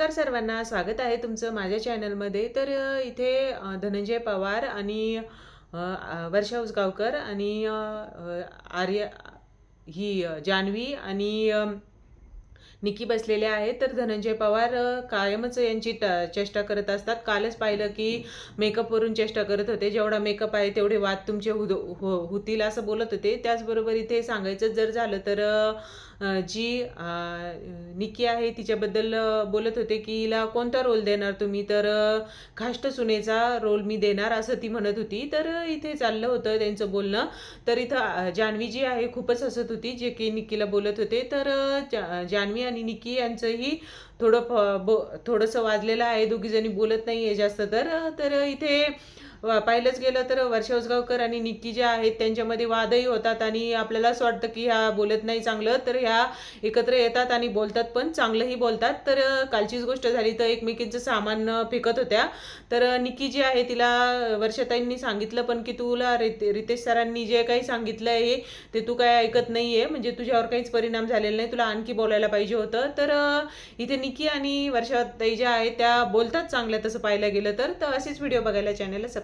नमस्कार सर्वांना स्वागत आहे तुमचं माझ्या चॅनलमध्ये. तर इथे धनंजय पवार आणि वर्षा उसगावकर आणि आर्य ही जान्हवी आणि निकी बसलेले आहेत. तर धनंजय पवार कायमच यांची चेष्टा करत असतात. कालच पाहिलं की मेकअपवरून चेष्टा करत होते. जेवढा मेकअप आहे तेवढे वाद तुमचे हुद हो होतील असं बोलत होते. त्याचबरोबर इथे सांगायचं जर झालं तर जी निकी आहे तिच्याबद्दल बोलत होते की हिला कोणता रोल देणार तुम्ही? तर खाष्ट सुनेचा रोल मी देणार असं ती म्हणत होती. तर इथे चाललं होतं त्यांचं बोलणं. तर इथं जान्हवी जी आहे खूपच हसत होती जे की निकीला बोलत होते. तर जा- जान्हवी आणि निकी यांचंही थोडं फ- बो थोडंसं वाजलेलं आहे. दोघीजणी बोलत नाही आहे जास्त तर. तर इथे पाहिलंच गेलं तर वर्षा उसगावकर आणि निक्की ज्या आहेत त्यांच्यामध्ये वादही होतात आणि आपल्याला असं वाटतं की ह्या बोलत नाही चांगलं तर ह्या एकत्र येतात आणि बोलतात पण चांगलंही बोलतात. तर कालचीच गोष्ट झाली तर एकमेकींचं सामान फेकत होत्या. तर निक्की जी आहे तिला वर्षाताईंनी सांगितलं पण की तुला रिते रितेश सरांनी जे काही सांगितलं आहे ते तू काय ऐकत नाही आहे म्हणजे तुझ्यावर काहीच परिणाम झालेला नाही तुला आणखी बोलायला पाहिजे होतं. तर इथे निकी आणि वर्षाताई ज्या आहेत त्या बोलतात चांगल्या तसं पाहायला गेलं तर. तर असेच व्हिडिओ बघायला चॅनलला